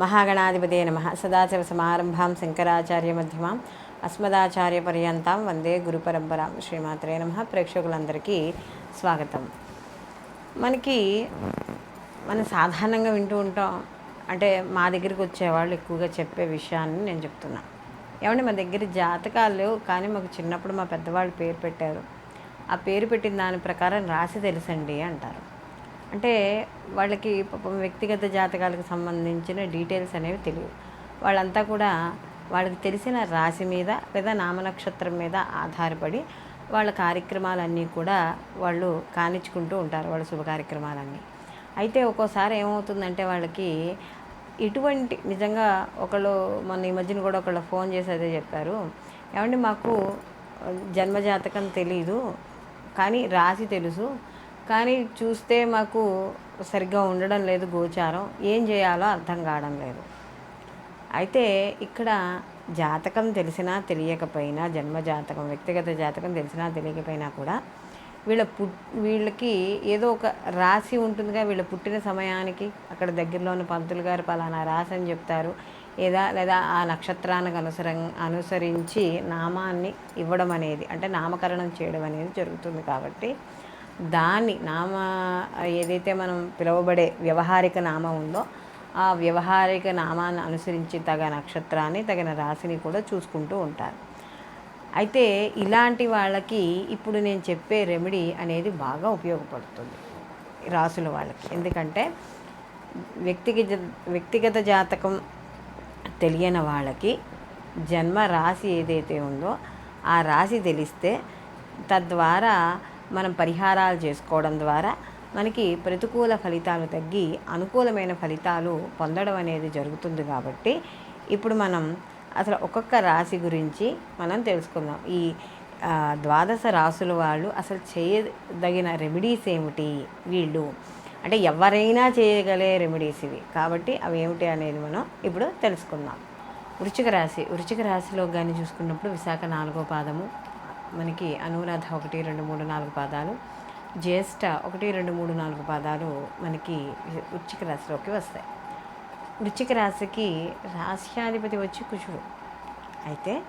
మహాగణాధిపతే నమ. సదాశివ సమారంభాం శంకరాచార్య మధ్యమాం. అస్మదాచార్య పర్యంతం. వందే గురు పరంపరాం శ్రీమాత్రే నమ. ప్రేక్షకులందరికీ స్వాగతం. మనకి మనం సాధారణంగా వింటూ ఉంటాం. అంటే మా దగ్గరికి వచ్చేవాళ్ళు ఎక్కువగా చెప్పే విషయాన్ని నేను చెప్తున్నా. ఏమంటే మా దగ్గర జాతకాలు కానీ మాకు చిన్నప్పుడు మా పెద్దవాళ్ళు పేరు పెట్టారు. ఆ పేరు పెట్టిన దాని ప్రకారం రాసి తెలుసండి అంటారు. అంటే వాళ్ళకి పాపం వ్యక్తిగత జాతకాలకు సంబంధించిన డీటెయిల్స్ అనేవి తెలియవు. వాళ్ళంతా కూడా వాళ్ళకి తెలిసిన రాశి మీద లేదా నామనక్షత్రం మీద ఆధారపడి వాళ్ళ కార్యక్రమాలన్నీ కూడా వాళ్ళు కానిచ్చుకుంటూ ఉంటారు వాళ్ళ శుభ కార్యక్రమాలన్నీ. అయితే ఒక్కోసారి ఏమవుతుందంటే వాళ్ళకి ఇటువంటి నిజంగా ఒకళ్ళు మొన్న ఈ మధ్యన కూడా ఒకళ్ళు ఫోన్ చేసి అదే చెప్పారు. ఏమంటే మాకు జన్మజాతకం తెలీదు కానీ రాశి తెలుసు కానీ చూస్తే మాకు సరిగ్గా ఉండడం లేదు గోచారం. ఏం చేయాలో అర్థం కావడం లేదు. అయితే ఇక్కడ జాతకం తెలిసినా తెలియకపోయినా జన్మ జాతకం వ్యక్తిగత జాతకం తెలిసినా తెలియకపోయినా కూడా వీళ్ళ పుట్ వీళ్ళకి ఏదో ఒక రాశి ఉంటుందిగా. వీళ్ళ పుట్టిన సమయానికి అక్కడ దగ్గరలో ఉన్న పంతులు గారు పలానా రాశి అని చెప్తారు. ఏదా లేదా ఆ నక్షత్రానికి అనుసరం అనుసరించి నామాన్ని ఇవ్వడం అనేది అంటే నామకరణం చేయడం అనేది జరుగుతుంది కాబట్టి దాన్ని నామ ఏదైతే మనం పిలువబడే వ్యవహారిక నామం ఉందో ఆ వ్యవహారిక నామాన్ని అనుసరించి తగ నక్షత్రాన్ని తగిన రాశిని కూడా చూసుకుంటూ ఉంటారు. అయితే ఇలాంటి వాళ్ళకి ఇప్పుడు నేను చెప్పే రెమెడీ అనేది బాగా ఉపయోగపడుతుంది రాసుల వాళ్ళకి. ఎందుకంటే వ్యక్తిగత వ్యక్తిగత జాతకం తెలియని వాళ్ళకి జన్మ రాశి ఏదైతే ఉందో ఆ రాశి తెలిస్తే తద్వారా మనం పరిహారాలు చేసుకోవడం ద్వారా మనకి ప్రతికూల ఫలితాలు తగ్గి అనుకూలమైన ఫలితాలు పొందడం అనేది జరుగుతుంది కాబట్టి ఇప్పుడు మనం అసలు ఒక్కొక్క రాశి గురించి మనం తెలుసుకుందాం. ఈ ద్వాదశ రాసుల వాళ్ళు అసలు చేయదగిన రెమెడీస్ ఏమిటి వీళ్ళు? అంటే ఎవరైనా చేయగలే రెమెడీస్ ఇవి. కాబట్టి అవి ఏమిటి అనేది మనం ఇప్పుడు తెలుసుకుందాం. వృచ్చిక రాశి వృచ్చిక రాశిలో కానీ చూసుకున్నప్పుడు విశాఖ నాలుగో పాదము మనకి అనురాధ ఒకటి రెండు మూడు నాలుగు పాదాలు. జ్యేష్ఠ ఒకటి రెండు మూడు నాలుగు పాదాలు మనకి వృచ్చిక రాశిలోకి వస్తాయి. వృచ్చిక రాశికి రాశ్యాధిపతి వచ్చి కుజుడు. అయితే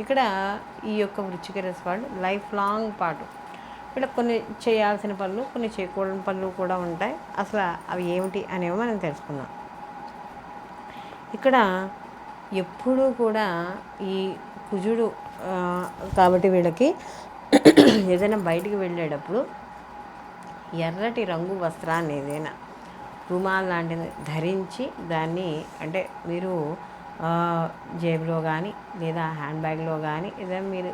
ఇక్కడ ఈ యొక్క వృచ్చిక రాశి వాళ్ళు లైఫ్ లాంగ్ పాటు. ఇక్కడ కొన్ని చేయాల్సిన పనులు కొన్ని చేయకూడని పనులు కూడా ఉంటాయి. అసలు అవి ఏమిటి అనేవి మనం తెలుసుకుందాం. ఇక్కడ ఎప్పుడూ కూడా ఈ కుజుడు కాబట్టి వీళ్ళకి ఏదైనా బయటికి వెళ్ళేటప్పుడు ఎర్రటి రంగు వస్త్రాన్ని ఏదైనా రుమాల్ లాంటిది ధరించి దాన్ని అంటే మీరు జేబులో కానీ లేదా హ్యాండ్ బ్యాగ్లో కానీ ఏదైనా మీరు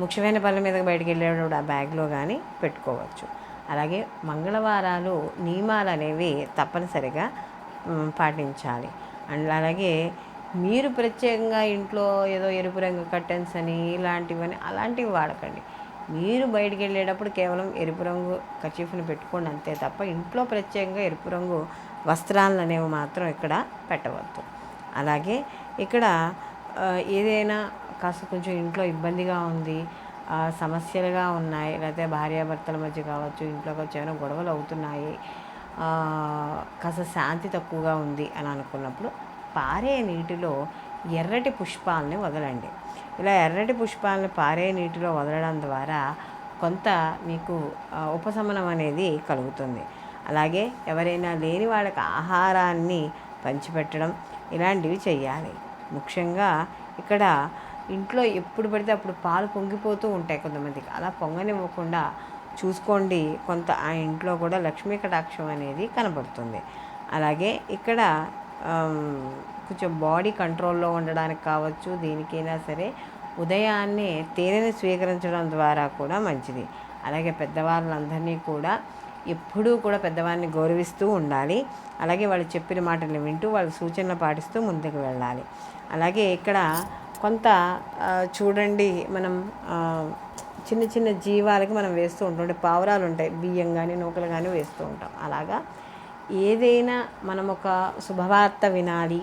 ముఖ్యమైన పనుల మీద బయటికి వెళ్ళేటప్పుడు ఆ బ్యాగ్లో కానీ పెట్టుకోవచ్చు. అలాగే మంగళవారాలు నియమాలు అనేవి తప్పనిసరిగా పాటించాలి. అండ్ అలాగే మీరు ప్రత్యేకంగా ఇంట్లో ఏదో ఎరుపు రంగు కర్టెన్స్ అని ఇలాంటివని అలాంటివి వాడకండి. మీరు బయటికి వెళ్ళేటప్పుడు కేవలం ఎరుపు రంగు కచీఫ్ని పెట్టుకోండి అంతే తప్ప ఇంట్లో ప్రత్యేకంగా ఎరుపు రంగు వస్త్రాలను అనేవి మాత్రం ఇక్కడ పెట్టవద్దు. అలాగే ఇక్కడ ఏదైనా కాస్త కొంచెం ఇంట్లో ఇబ్బందిగా ఉంది సమస్యలుగా ఉన్నాయి లేకపోతే భార్యాభర్తల మధ్య కావచ్చు ఇంట్లో కావచ్చు ఏమైనా గొడవలు అవుతున్నాయి కాస్త శాంతి తక్కువగా ఉంది అని అనుకున్నప్పుడు పారే నీటిలో ఎర్రటి పుష్పాలని వదలండి. ఇలా ఎర్రటి పుష్పాలను పారే నీటిలో వదలడం ద్వారా కొంత మీకు ఉపశమనం అనేది కలుగుతుంది. అలాగే ఎవరైనా లేని వాళ్ళకి ఆహారాన్ని పంచిపెట్టడం ఇలాంటివి చేయాలి ముఖ్యంగా ఇక్కడ ఇంట్లో ఎప్పుడు పడితే అప్పుడు పాలు పొంగిపోతూ ఉంటాయి కొంతమందికి. అలా పొంగనివ్వకుండా చూసుకోండి. కొంత ఆ ఇంట్లో కూడా లక్ష్మీ కటాక్షం అనేది కనబడుతుంది. అలాగే ఇక్కడ కొంచెం బాడీ కంట్రోల్లో ఉండడానికి కావచ్చు దేనికైనా సరే ఉదయాన్నే తేనెను స్వీకరించడం ద్వారా కూడా మంచిది. అలాగే పెద్దవాళ్ళందరినీ కూడా ఎప్పుడూ కూడా పెద్దవారిని గౌరవిస్తూ ఉండాలి. అలాగే వాళ్ళు చెప్పిన మాటలు వింటూ వాళ్ళ సూచనలు పాటిస్తూ ముందుకు వెళ్ళాలి. అలాగే ఇక్కడ కొంత చూడండి మనం చిన్న చిన్న జీవాలకి మనం వేస్తూ ఉంటాం. పావురాలు ఉంటాయి. బియ్యం కానీ నూకలు కానీ వేస్తూ ఉంటాం. అలాగా ఏదైనా మనం ఒక శుభవార్త వినాలి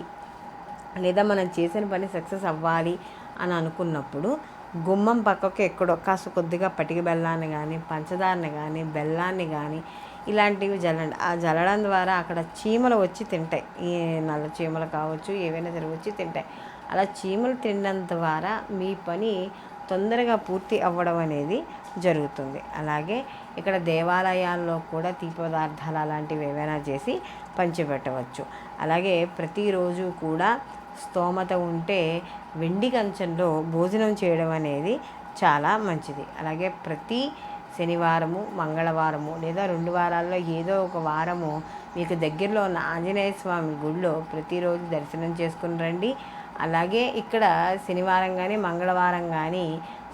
లేదా మనం చేసిన పని సక్సెస్ అవ్వాలి అని అనుకున్నప్పుడు గుమ్మం పక్కకు ఎక్కడో కాస్త కొద్దిగా పటిక బెల్లాన్ని కానీ పంచదారని కానీ బెల్లాన్ని కానీ ఇలాంటివి జల్లండి ఆ జల్లడం ద్వారా అక్కడ చీమలు వచ్చి తింటాయి. ఈ నల్ల చీమలు కావచ్చు ఏవైనా సరే వచ్చి తింటాయి. అలా చీమలు తినడం ద్వారా మీ పని తొందరగా పూర్తి అవ్వడం అనేది జరుగుతుంది. అలాగే ఇక్కడ దేవాలయాల్లో కూడా తీపదార్థాలు పదార్థాలు అలాంటివి ఏవైనా చేసి పంచిపెట్టవచ్చు. అలాగే ప్రతిరోజు కూడా స్తోమత ఉంటే వెండి కంచంలో భోజనం చేయడం అనేది చాలా మంచిది. అలాగే ప్రతి శనివారము మంగళవారము లేదా రెండు వారాల్లో ఏదో ఒక వారము మీకు దగ్గరలో ఉన్న ఆంజనేయ స్వామి గుడిలో ప్రతిరోజు దర్శనం చేసుకుని రండి. అలాగే ఇక్కడ శనివారం కానీ మంగళవారం కానీ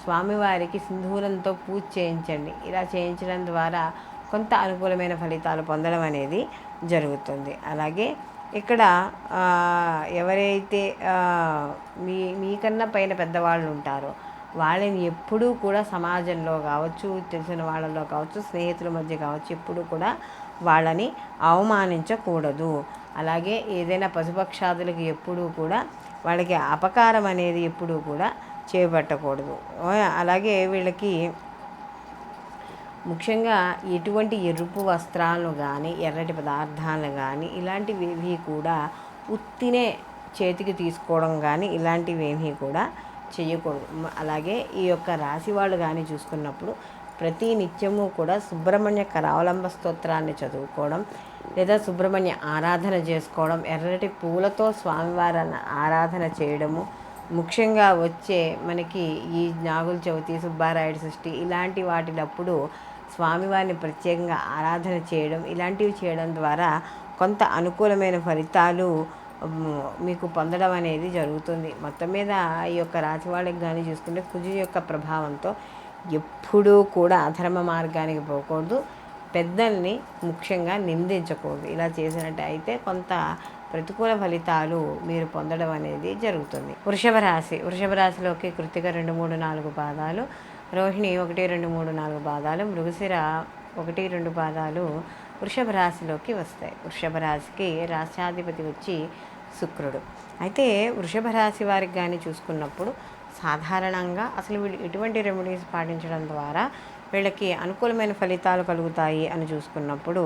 స్వామివారికి సింధూరంతో పూజ చేయించండి. ఇలా చేయించడం ద్వారా కొంత అనుకూలమైన ఫలితాలు పొందడం అనేది జరుగుతుంది. అలాగే ఇక్కడ ఎవరైతే మీ మీకన్నా పైన పెద్దవాళ్ళు ఉంటారో వాళ్ళని ఎప్పుడూ కూడా సమాజంలో కావచ్చు తెలిసిన వాళ్ళలో కావచ్చు స్నేహితుల మధ్య కావచ్చు ఎప్పుడూ కూడా వాళ్ళని అవమానించకూడదు. అలాగే ఏదైనా పశుపక్షాదులకు ఎప్పుడూ కూడా వాళ్ళకి అపకారం అనేది ఎప్పుడూ కూడా చేపట్టకూడదు. అలాగే వీళ్ళకి ముఖ్యంగా ఎటువంటి ఎరుపు వస్త్రాలు కానీ ఎర్రటి పదార్థాలు కానీ ఇలాంటివి ఏవి కూడా ఉత్తినే చేతికి తీసుకోవడం కానీ ఇలాంటివి ఏమీ కూడా చేయకూడదు. అలాగే ఈ యొక్క రాశి వాళ్ళు కానీ చూసుకున్నప్పుడు ప్రతి నిత్యము కూడా సుబ్రహ్మణ్య కరావలంబ స్తోత్రాన్ని చదువుకోవడం లేదా సుబ్రహ్మణ్య ఆరాధన చేసుకోవడం ఎర్రటి పూలతో స్వామివారిని ఆరాధన చేయడము ముఖ్యంగా వచ్చే మనకి ఈ నాగుల చవితి సుబ్బారాయుడు సృష్టి ఇలాంటి వాటిలప్పుడు స్వామివారిని ప్రత్యేకంగా ఆరాధన చేయడం ఇలాంటివి చేయడం ద్వారా కొంత అనుకూలమైన ఫలితాలు మీకు పొందడం అనేది జరుగుతుంది. మొత్తం మీద ఈ యొక్క రాశి వాళ్ళకి కానీ చూసుకుంటే కుజు యొక్క ప్రభావంతో ఎప్పుడూ కూడా అధర్మ మార్గానికి పోకూడదు. పెద్దల్ని ముఖ్యంగా నిందించకూడదు. ఇలా చేసినట్టు అయితే కొంత ప్రతికూల ఫలితాలు మీరు పొందడం అనేది జరుగుతుంది. వృషభ రాశి. వృషభ రాశిలోకి కృతిక రెండు మూడు నాలుగు పాదాలు రోహిణి ఒకటి రెండు మూడు నాలుగు పాదాలు మృగశిర ఒకటి రెండు పాదాలు వృషభ రాశిలోకి వస్తాయి. వృషభ రాశికి రాష్ట్రాధిపతి వచ్చి శుక్రుడు. అయితే వృషభ రాశి వారికి కానీ చూసుకున్నప్పుడు సాధారణంగా అసలు వీళ్ళు ఎటువంటి రెమెడీస్ పాటించడం ద్వారా వీళ్ళకి అనుకూలమైన ఫలితాలు కలుగుతాయి అని చూసుకున్నప్పుడు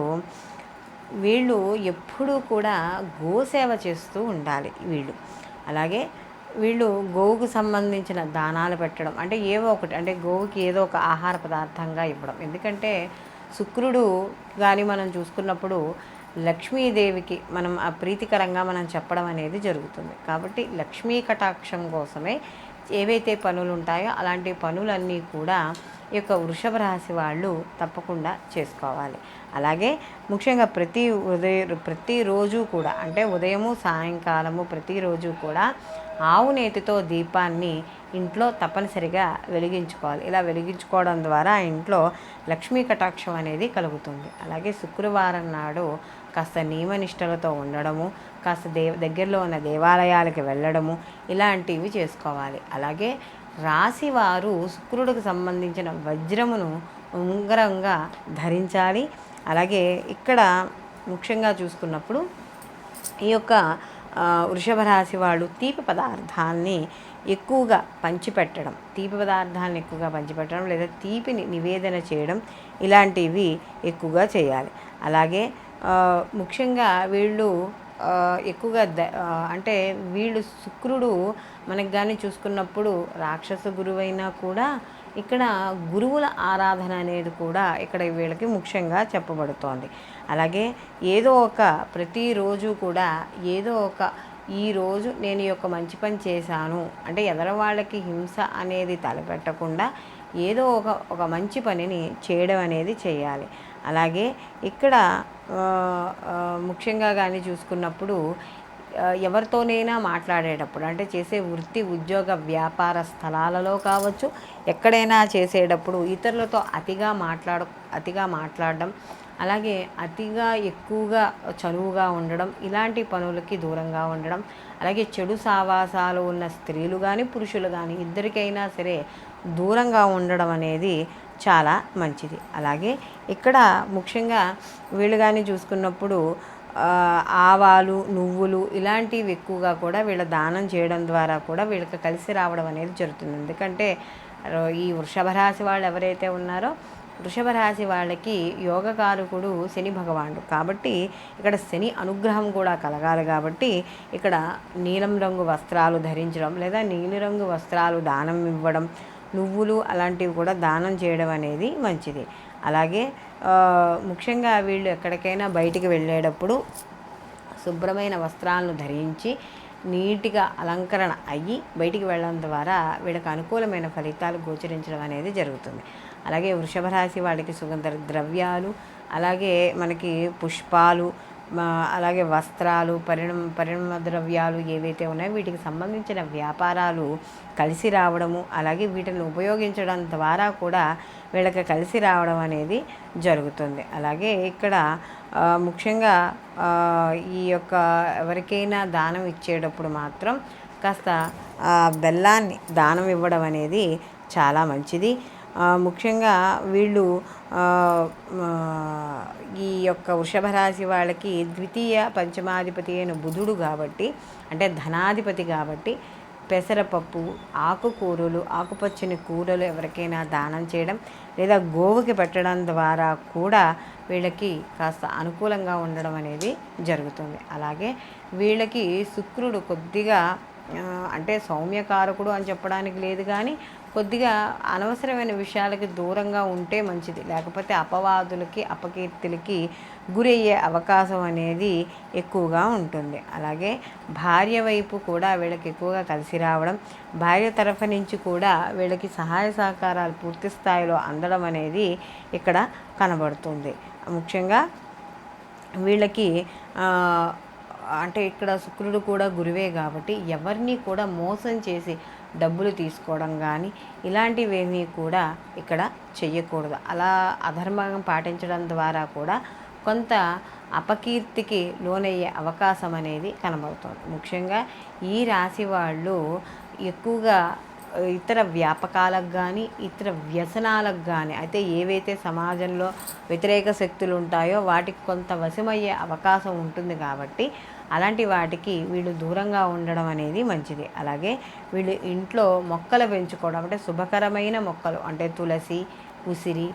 వీళ్ళు ఎప్పుడూ కూడా గోసేవ చేస్తూ ఉండాలి వీళ్ళు. అలాగే వీళ్ళు గోవుకు సంబంధించిన దానాలు పెట్టడం అంటే ఏవో ఒకటి అంటే గోవుకి ఏదో ఒక ఆహార పదార్థంగా ఇవ్వడం. ఎందుకంటే శుక్రుడు కానీ మనం చూసుకున్నప్పుడు లక్ష్మీదేవికి మనం ఆ ప్రీతికరంగా మనం చెప్పడం అనేది జరుగుతుంది. కాబట్టి లక్ష్మీ కటాక్షం కోసమే ఏవైతే పనులు ఉంటాయో అలాంటి పనులన్నీ కూడా ఈ యొక్క వృషభ రాశి వాళ్ళు తప్పకుండా చేసుకోవాలి. అలాగే ముఖ్యంగా ప్రతి ఉదయ ప్రతిరోజు కూడా అంటే ఉదయము సాయంకాలము ప్రతిరోజు కూడా ఆవు నేతితో దీపాన్ని ఇంట్లో తప్పనిసరిగా వెలిగించుకోవాలి. ఇలా వెలిగించుకోవడం ద్వారా ఇంట్లో లక్ష్మీ కటాక్షం అనేది కలుగుతుంది. అలాగే శుక్రవారం నాడు కాస్త నియమనిష్టలతో ఉండడము కాస్త దే దగ్గరలో ఉన్న దేవాలయాలకు వెళ్ళడము ఇలాంటివి చేసుకోవాలి. అలాగే రాశివారు శుక్రుడికి సంబంధించిన వజ్రమును ఉంగరంగా ధరించాలి. అలాగే ఇక్కడ ముఖ్యంగా చూసుకున్నప్పుడు ఈ యొక్క వృషభ రాశి వాళ్ళు తీపి పదార్థాలని ఎక్కువగా పంచిపెట్టడం తీపి పదార్థాలను ఎక్కువగా పంచిపెట్టడం లేదా తీపిని నివేదన చేయడం ఇలాంటివి ఎక్కువగా చేయాలి. అలాగే ముఖ్యంగా వీళ్ళు ఎక్కువగా ద అంటే వీళ్ళు శుక్రుడు మనకు కానీ చూసుకున్నప్పుడు రాక్షస గురువైనా కూడా ఇక్కడ గురువుల ఆరాధన అనేది కూడా ఇక్కడ వీళ్ళకి ముఖ్యంగా చెప్పబడుతోంది. అలాగే ఏదో ఒక ప్రతిరోజు కూడా ఏదో ఒక ఈ రోజు నేను ఈ యొక్క మంచి పని చేశాను అంటే ఎదర వాళ్ళకి హింస అనేది తలపెట్టకుండా ఏదో ఒక ఒక మంచి పనిని చేయడం అనేది చేయాలి. అలాగే ఇక్కడ ముఖ్యంగా కానీ చూసుకున్నప్పుడు ఎవరితోనైనా మాట్లాడేటప్పుడు అంటే చేసే వృత్తి ఉద్యోగ వ్యాపార స్థలాలలో కావచ్చు ఎక్కడైనా చేసేటప్పుడు ఇతరులతో అతిగా మాట్లాడ అతిగా మాట్లాడడం అలాగే అతిగా ఎక్కువగా చనువుగా ఉండడం ఇలాంటి పనులకి దూరంగా ఉండడం అలాగే చెడు సావాసాలు ఉన్న స్త్రీలు కానీ పురుషులు కానీ ఇద్దరికైనా సరే దూరంగా ఉండడం అనేది చాలా మంచిది. అలాగే ఇక్కడ ముఖ్యంగా వీళ్ళు కానీ చూసుకున్నప్పుడు ఆవాలు నువ్వులు ఇలాంటివి ఎక్కువగా కూడా వీళ్ళ దానం చేయడం ద్వారా కూడా వీళ్ళకి కలిసి రావడం అనేది జరుగుతుంది. ఎందుకంటే ఈ వృషభ రాశి వాళ్ళు ఎవరైతే ఉన్నారో వృషభ రాశి వాళ్ళకి యోగకారకుడు శని భగవానుడు. కాబట్టి ఇక్కడ శని అనుగ్రహం కూడా కలగాలి కాబట్టి ఇక్కడ నీలం రంగు వస్త్రాలు ధరించడం లేదా నీలిరంగు వస్త్రాలు దానం ఇవ్వడం నువ్వులు అలాంటివి కూడా దానం చేయడం అనేది మంచిది. అలాగే ముఖ్యంగా వీళ్ళు ఎక్కడికైనా బయటికి వెళ్ళేటప్పుడు శుభ్రమైన వస్త్రాలను ధరించి నీట్గా అలంకరణ అయ్యి బయటికి వెళ్ళడం ద్వారా వీళ్ళకి అనుకూలమైన ఫలితాలు గోచరించడం అనేది జరుగుతుంది. అలాగే వృషభ రాశి వాళ్ళకి సుగంధ ద్రవ్యాలు అలాగే మనకి పుష్పాలు అలాగే వస్త్రాలు పరిణమ పరిణమ ద్రవ్యాలు ఏవైతే ఉన్నాయో వీటికి సంబంధించిన వ్యాపారాలు కలిసి రావడము అలాగే వీటిని ఉపయోగించడం ద్వారా కూడా వీళ్ళకి కలిసి రావడం అనేది జరుగుతుంది. అలాగే ఇక్కడ ముఖ్యంగా ఈ యొక్క ఎవరికైనా దానం ఇచ్చేటప్పుడు మాత్రం కాస్త బెల్లాన్ని దానం ఇవ్వడం అనేది చాలా మంచిది. ముఖ్యంగా వీళ్ళు ఈ యొక్క వృషభ రాశి వాళ్ళకి ద్వితీయ పంచమాధిపతి అయిన బుధుడు కాబట్టి అంటే ధనాధిపతి కాబట్టి పెసరపప్పు ఆకుకూరలు ఆకుపచ్చని కూరలు ఎవరికైనా దానం చేయడం లేదా గోవుకి పెట్టడం ద్వారా కూడా వీళ్ళకి కాస్త అనుకూలంగా ఉండడం అనేది జరుగుతుంది. అలాగే వీళ్ళకి శుక్రుడు కొద్దిగా అంటే సౌమ్యకారకుడు అని చెప్పడానికి లేదు కానీ కొద్దిగా అనవసరమైన విషయాలకి దూరంగా ఉంటే మంచిది. లేకపోతే అపవాదులకి అపకీర్తులకి గురయ్యే అవకాశం అనేది ఎక్కువగా ఉంటుంది. అలాగే భార్య వైపు కూడా వీళ్ళకి ఎక్కువగా కలిసి రావడం భార్య తరఫు నుంచి కూడా వీళ్ళకి సహాయ సహకారాలు పూర్తి స్థాయిలో అందడం అనేది ఇక్కడ కనబడుతుంది. ముఖ్యంగా వీళ్ళకి అంటే ఇక్కడ శుక్రుడు కూడా గురువే కాబట్టి ఎవరిని కూడా మోసం చేసి డబ్బులు తీసుకోవడం కానీ ఇలాంటివేమీ కూడా ఇక్కడ చెయ్యకూడదు. అలా అధర్మం పాటించడం ద్వారా కూడా కొంత అపకీర్తికి లోనయ్యే అవకాశం అనేది కనబడుతుంది. ముఖ్యంగా ఈ రాశి వాళ్ళు ఎక్కువగా ఇతర వ్యాపకాలకు కానీ ఇతర వ్యసనాలకు కానీ అయితే ఏవైతే సమాజంలో వ్యతిరేక శక్తులు ఉంటాయో వాటికి కొంత వశమయ్యే అవకాశం ఉంటుంది కాబట్టి అలాంటి వాటికి వీళ్ళు దూరంగా ఉండడం అనేది మంచిది. అలాగే వీళ్ళు ఇంట్లో మొక్కలు పెంచుకోవడం అంటే శుభకరమైన మొక్కలు అంటే తులసి ఉసిరి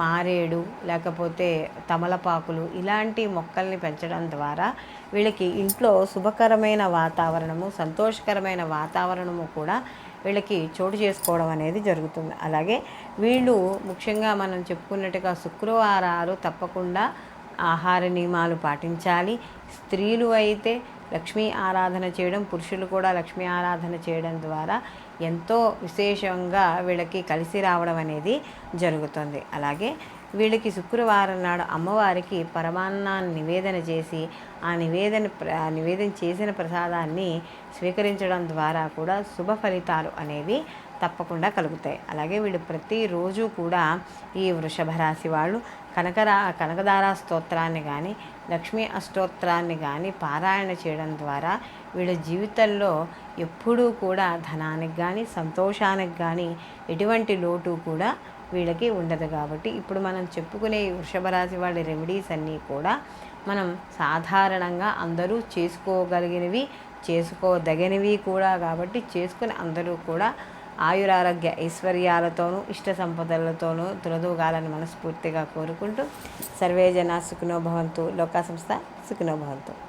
మారేడు లేకపోతే తమలపాకులు ఇలాంటి మొక్కల్ని పెంచడం ద్వారా వీళ్ళకి ఇంట్లో శుభకరమైన వాతావరణము సంతోషకరమైన వాతావరణము కూడా వీళ్ళకి చోటు చేసుకోవడం అనేది జరుగుతుంది. అలాగే వీళ్ళు ముఖ్యంగా మనం చెప్పుకున్నట్టుగా శుక్రవారాలు తప్పకుండా ఆహార నియమాలు పాటించాలి. స్త్రీలు అయితే లక్ష్మీ ఆరాధన చేయడం పురుషులు కూడా లక్ష్మీ ఆరాధన చేయడం ద్వారా ఎంతో విశేషంగా వీళ్ళకి కలిసి రావడం అనేది జరుగుతుంది. అలాగే వీళ్ళకి శుక్రవారం నాడు అమ్మవారికి పరమాన్నాన్ని నివేదన చేసి ఆ నివేదన నివేదన చేసిన ప్రసాదాన్ని స్వీకరించడం ద్వారా కూడా శుభ ఫలితాలు అనేవి తప్పకుండా కలుగుతాయి. అలాగే వీళ్ళు ప్రతిరోజు కూడా ఈ వృషభ రాశి వాళ్ళు కనకరా కనకదారా స్తోత్రాన్ని కానీ లక్ష్మీ అష్టోత్రాన్ని కానీ పారాయణ చేయడం ద్వారా వీళ్ళ జీవితంలో ఎప్పుడూ కూడా ధనానికి కానీ సంతోషానికి కానీ ఎటువంటి లోటు కూడా వీళ్ళకి ఉండదు కాబట్టి ఇప్పుడు మనం చెప్పుకునే వృషభ రాశి వాళ్ళ రెమెడీస్ అన్నీ కూడా మనం సాధారణంగా అందరూ చేసుకోగలిగినవి చేసుకోదగినవి కూడా కాబట్టి చేసుకుని అందరూ కూడా ఆయురారోగ్య ఐశ్వర్యాలతోనూ ఇష్ట సంపదలతోనూ తులదూగాలని మనస్ఫూర్తిగా కోరుకుంటూ సర్వేజన సుఖినోభవంతు లోకా సంస్థ సుఖినోభవంతు